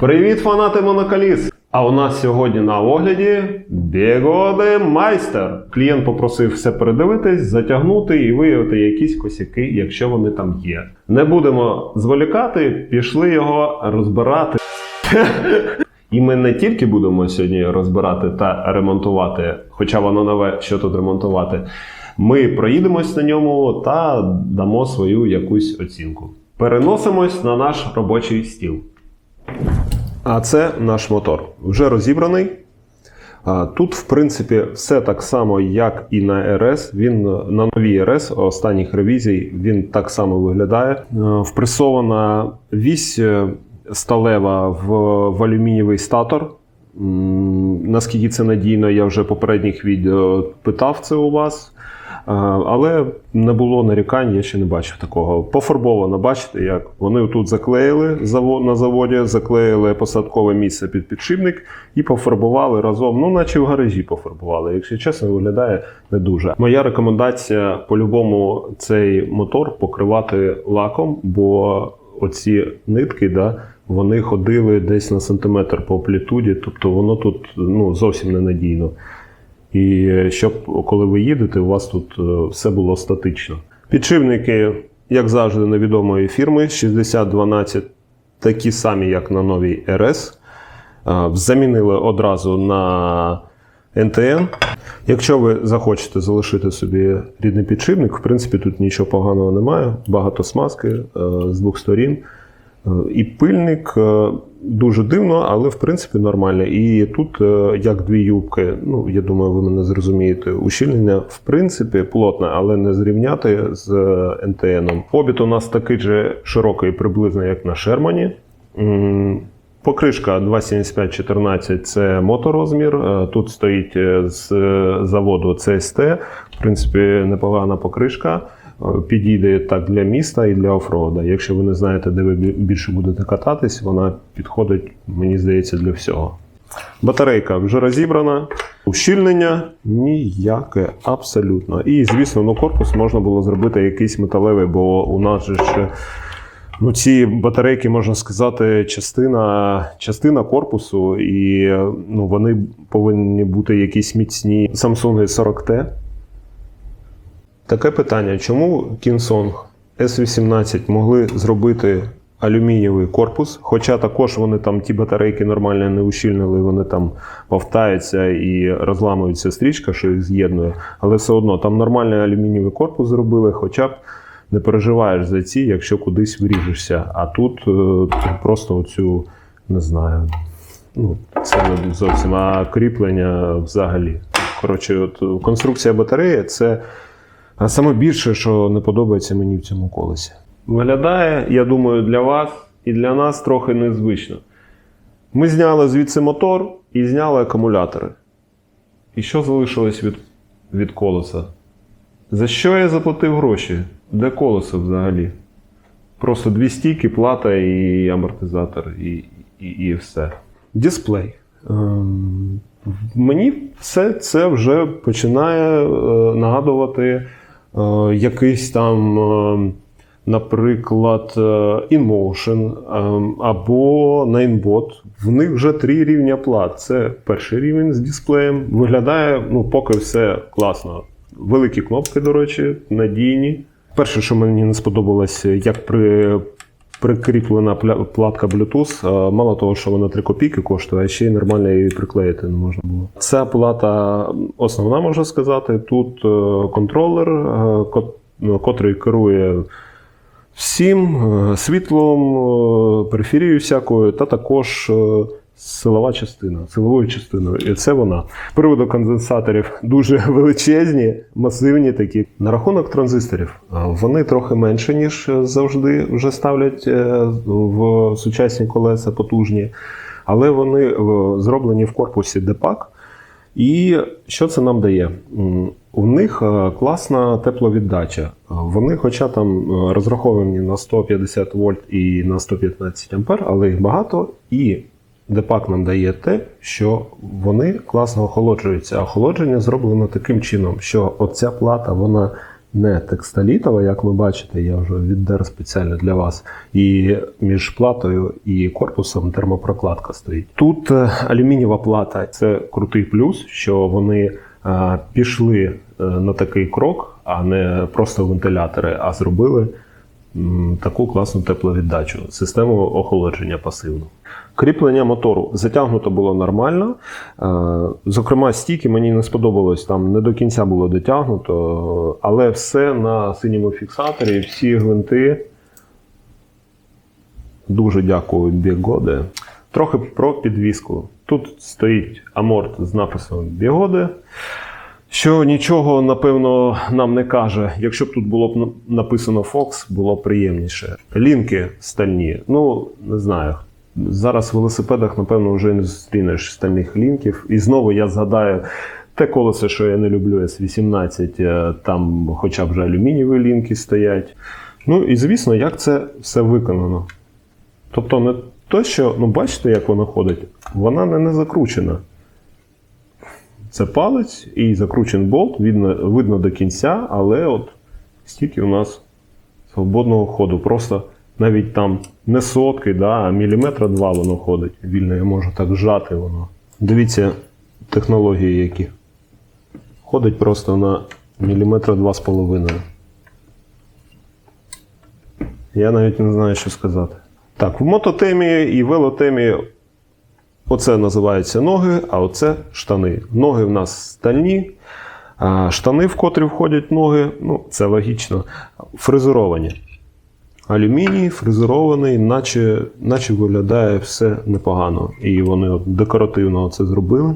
Привіт, фанати Монокаліс! А у нас сьогодні на огляді Бігоди Майстер. Клієнт попросив все передивитись, затягнути і виявити якісь косяки, якщо вони там є. Не будемо зволікати, пішли його розбирати. І ми не тільки будемо сьогодні розбирати та ремонтувати, хоча воно нове, що тут ремонтувати. Ми проїдемось на ньому та дамо свою якусь оцінку. Переносимось на наш робочий стіл. А це наш мотор. Вже розібраний. Тут, в принципі, все так само, як і на РС. Він на новій РС останніх ревізій він так само виглядає. Е, Впресована вісь е, сталева в, в алюмінієвий статор. Наскільки це надійно, я вже попередніх відео питав це у вас. Але не було нарікань, я ще не бачив такого. Пофарбовано, бачите, як вони тут заклеїли заво- на заводі, заклеїли посадкове місце під підшипник і пофарбували разом, ну наче в гаражі пофарбували. Якщо чесно, виглядає не дуже. Моя рекомендація по-любому цей мотор покривати лаком, бо оці нитки, да, вони ходили десь на сантиметр по амплітуді, тобто воно тут ну, зовсім ненадійно. І е, щоб коли ви їдете, у вас тут е, все було статично. Підшипники, як завжди, невідомої фірми 6012, такі самі, як на новій РС. Е, Замінили одразу на НТН. Якщо ви захочете залишити собі рідний підшипник, в принципі, тут нічого поганого немає. Багато смазки з двох сторін. І пильник дуже дивно, але в принципі нормально. І тут, е, як дві юбки, ну я думаю, ви мене зрозумієте. Ущільнення в принципі плотне, але не зрівняти з НТН. Обід у нас такий же широкий, приблизно як на Шермані. Покришка 275-14 це моторозмір. Е, Тут стоїть е, з е, заводу CST. В принципі, непогана покришка. Підійде так для міста і для офрода. Якщо ви не знаєте, де ви більше будете кататись, вона підходить, мені здається, для всього. Батарейка вже розібрана. Ущільнення ніяке, абсолютно. І, звісно, ну, корпус можна було зробити якийсь металевий, бо у нас же ще Ну, ці батарейки, можна сказати, частина, частина корпусу, і ну, вони повинні бути якісь міцні. Samsung 40T. Таке питання: чому Kingsong S18 могли зробити алюмінієвий корпус? Хоча також вони там ті батарейки нормально не ущільнили, вони там повтаються і розламується стрічка, що їх з'єднує. Але все одно там нормальний алюмінієвий корпус зробили, хоча б не переживаєш за ці, якщо кудись вріжешся. А тут е, просто оцю, не знаю, ну, це не зовсім, а кріплення взагалі. Коротше, от конструкція батареї це а саме більше, що не подобається мені в цьому колесі. Виглядає, я думаю, для вас і для нас трохи незвично. Ми зняли звідси мотор і зняли акумулятори. І що залишилось від, від колеса? За що я заплатив гроші? Де колесо взагалі? Просто дві стійки, плата і амортизатор, і, і, і все. Дисплей. Ем, мені все це вже починає е, нагадувати якийсь там, е, наприклад, е, InMotion е, або Ninebot. В них вже три рівня плат. Це перший рівень з дисплеєм. Виглядає, ну, поки все класно. Великі кнопки, до речі, надійні. Перше, що мені не сподобалось, як при прикріплена платка Bluetooth. е, Мало того, що вона 3 копійки коштує, а ще й нормально її приклеїти не можна було. Ця плата основна, можна сказати. Тут е, контролер, е, ну, котрий керує всім світлом, периферією всякою, та також силова частина, силовою частиною. І це вона. З приводу конденсаторів дуже величезні, масивні такі. На рахунок транзисторів, вони трохи менше, ніж завжди вже ставлять е, в сучасні колеса потужні, але вони е, зроблені в корпусі депак. І що це нам дає? У них е, класна тепловіддача. Вони, хоча там розраховані на 150 вольт і на 115 ампер, але їх багато. І депак нам дає те, що вони класно охолоджуються. Охолодження зроблено таким чином, що оця плата вона не текстолітова, як ви бачите, я вже віддер спеціально для вас. І між платою і корпусом термопрокладка стоїть. Тут е, алюмінієва плата це крутий плюс, що вони е, пішли е, на такий крок, а не просто вентилятори, а зробили таку класну тепловіддачу, систему охолодження пасивну. Кріплення мотору затягнуто було нормально. Е, Зокрема, стійки мені не сподобалось, там не до кінця було дотягнуто, але все на синьому фіксаторі, всі гвинти. Дуже дякую Бігоде. Трохи про підвіску. Тут стоїть аморт з написом Бігоде. Що нічого, напевно, нам не каже. Якщо б тут було б написано Fox, було б приємніше. Лінки стальні. Ну, не знаю. Зараз в велосипедах, напевно, вже не зустрінеш стальних лінків. І знову я згадаю те колесо, що я не люблю, S18, е, там хоча б вже алюмінієві лінки стоять. Ну і звісно, як це все виконано. Тобто, не то, що, ну бачите, як вона ходить, вона не, не закручена. Це палець і закручений болт, видно, видно до кінця, але от стільки у нас свободного ходу. Просто навіть там не сотки, да, а міліметра два воно ходить. Вільно я можу так зжати воно. Дивіться технології які. Ходить просто на міліметра два з половиною. Я навіть не знаю, що сказати. Так, в мототемі і велотемі Оце називаються ноги, а оце штани. Ноги в нас стальні, а штани, в котрі входять ноги, ну, це логічно, фрезеровані. Алюміній фрезерований, наче, наче виглядає все непогано. І вони от декоративно це зробили,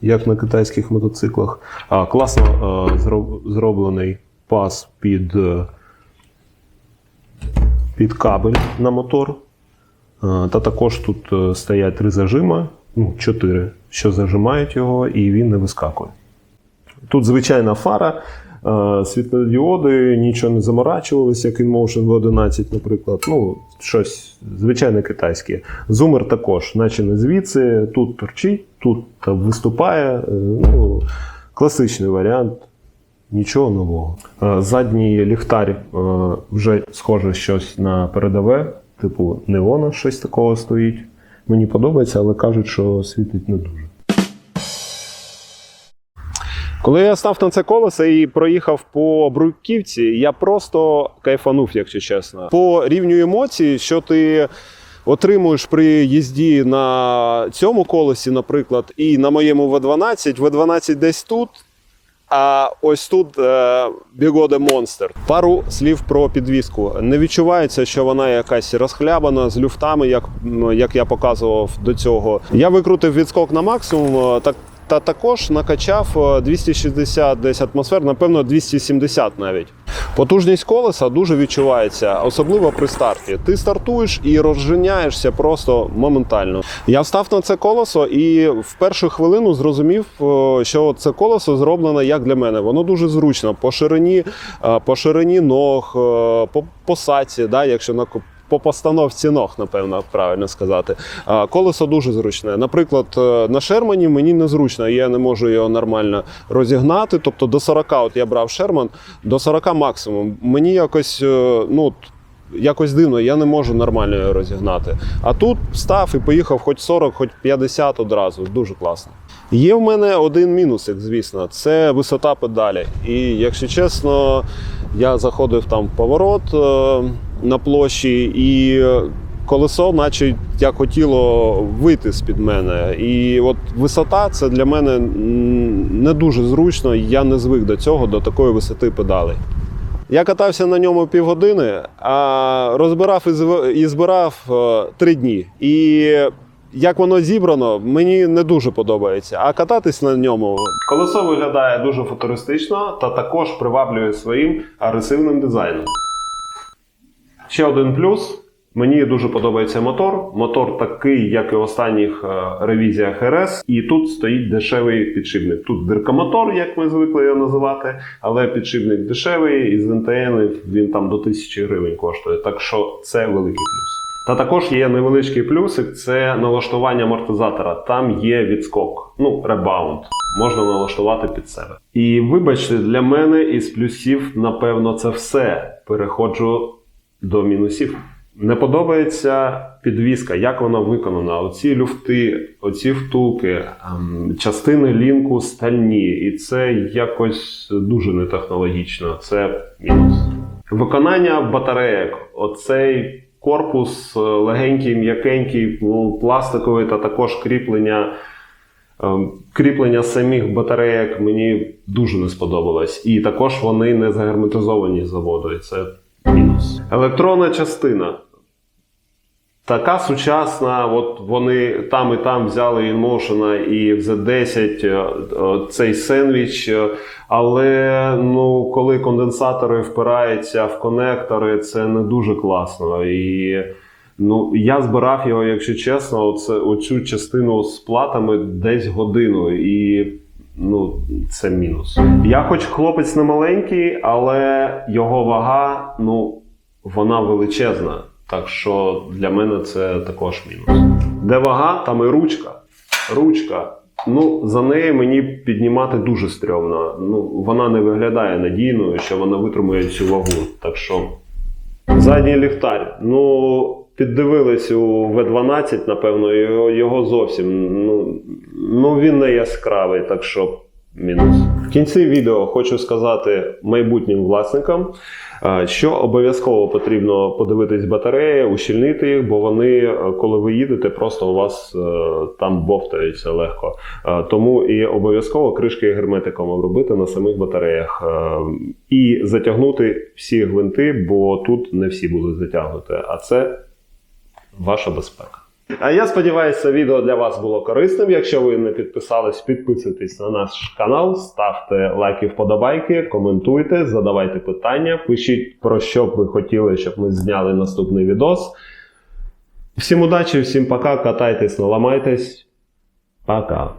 як на китайських мотоциклах. А, класно а, зроб- зроблений пас під, е, під кабель на мотор. Е, Та також тут е, стоять три зажима, ну, чотири, що зажимають його, і він не вискакує. Тут звичайна фара, е, світлодіоди, нічого не заморачувалися, як InMotion V11, наприклад. Ну, щось звичайне китайське. Зумер також, наче не звідси, тут торчить, тут виступає. Ну, класичний варіант. Нічого нового. Задній ліхтар вже схоже щось на передове, типу неона, щось такого стоїть. Мені подобається, але кажуть, що світить не дуже. Коли я став на це колесо і проїхав по Бруківці, я просто кайфанув, якщо чесно. По рівню емоцій, що ти отримуєш при їзді на цьому колесі, наприклад, і на моєму V12, V12 десь тут. А ось тут е, Бігоде монстр. Пару слів про підвіску. Не відчувається, що вона якась розхлябана з люфтами, як, як я показував до цього. Я викрутив відскок на максимум. е, Так та також накачав е, 260 десь атмосфер, напевно, 270 навіть. Потужність колеса дуже відчувається, особливо при старті. Ти стартуєш і розженяєшся просто моментально. Я встав на це колесо і в першу хвилину зрозумів, е, що це колесо зроблено як для мене. Воно дуже зручно по ширині, е, по ширині ног, е, по посадці, да, якщо на по постановці ног, напевно, правильно сказати. Колесо дуже зручне. Наприклад, е, на Шермані мені незручно, я не можу його нормально розігнати. Тобто до 40, от я брав Шерман, до 40 максимум. Мені якось, е, ну. Якось дивно, я не можу нормально його розігнати. А тут став і поїхав хоч 40, хоч 50 одразу. Дуже класно. Є в мене один мінусик, звісно, це висота педалі. І якщо чесно, я заходив там в поворот е, на площі, і колесо, наче як хотіло вийти з-під мене. І от висота це для мене не дуже зручно. Я не звик до цього, до такої висоти педалей. Я катався на ньому півгодини, а розбирав і збирав е, три дні. І як воно зібрано, мені не дуже подобається. А кататись на ньому. Колесо виглядає дуже футуристично та також приваблює своїм агресивним дизайном. Ще один плюс. Мені дуже подобається мотор. Мотор такий, як і в останніх е, ревізіях РС. І тут стоїть дешевий підшипник. Тут диркомотор, як ми звикли його називати, але підшипник дешевий, із НТН він там до 1000 гривень коштує. Так що це великий плюс. Та також є невеличкий плюсик це налаштування амортизатора. Там є відскок, ну, ребаунд. Можна налаштувати під себе. І вибачте, для мене із плюсів, напевно, це все. Переходжу до мінусів. Не подобається підвіска, як вона виконана. Оці люфти, оці втулки, ем, частини лінку стальні, і це якось дуже нетехнологічно. Це мінус. Виконання батареїк. Оцей корпус е, легенький, м'якенький, ну, пластиковий та також кріплення. ем, Кріплення самих батареїк мені дуже не сподобалось. І також вони не загерметизовані з заводу. І це. Електронна частина. Така сучасна, от вони там і там взяли InMotion і в Z10 е, е, цей сендвіч, е, але ну, коли конденсатори впираються в конектори, це не дуже класно. І ну, я збирав його, якщо чесно, оце, оцю частину з платами десь годину. І ну, це мінус. Я хоч хлопець не маленький, але його вага, ну, вона величезна. Так що для мене це також мінус. Де вага, там і ручка. Ручка. Ну, за неї мені піднімати дуже стрьомно. Ну, вона не виглядає надійною, що вона витримує цю вагу. Так що. Задній ліхтар. Ну, піддивились у V12, напевно, його зовсім. Ну, ну, він не яскравий, так що мінус. В кінці відео хочу сказати майбутнім власникам, е, що обов'язково потрібно подивитись батареї, ущільнити їх, бо вони, е, коли ви їдете, просто у вас е, там бовтаються легко. Тому і обов'язково кришки герметиком обробити на самих батареях. І затягнути всі гвинти, бо тут не всі будуть затягнути. А це ваша безпека. А я сподіваюся, відео для вас було корисним. Якщо ви не підписались, підписуйтесь на наш канал, ставте лайки, вподобайки, коментуйте, задавайте питання, пишіть про що б ви хотіли, щоб ми зняли наступний відос. Всім удачі, всім пока, катайтесь, не ламайтесь. Пока.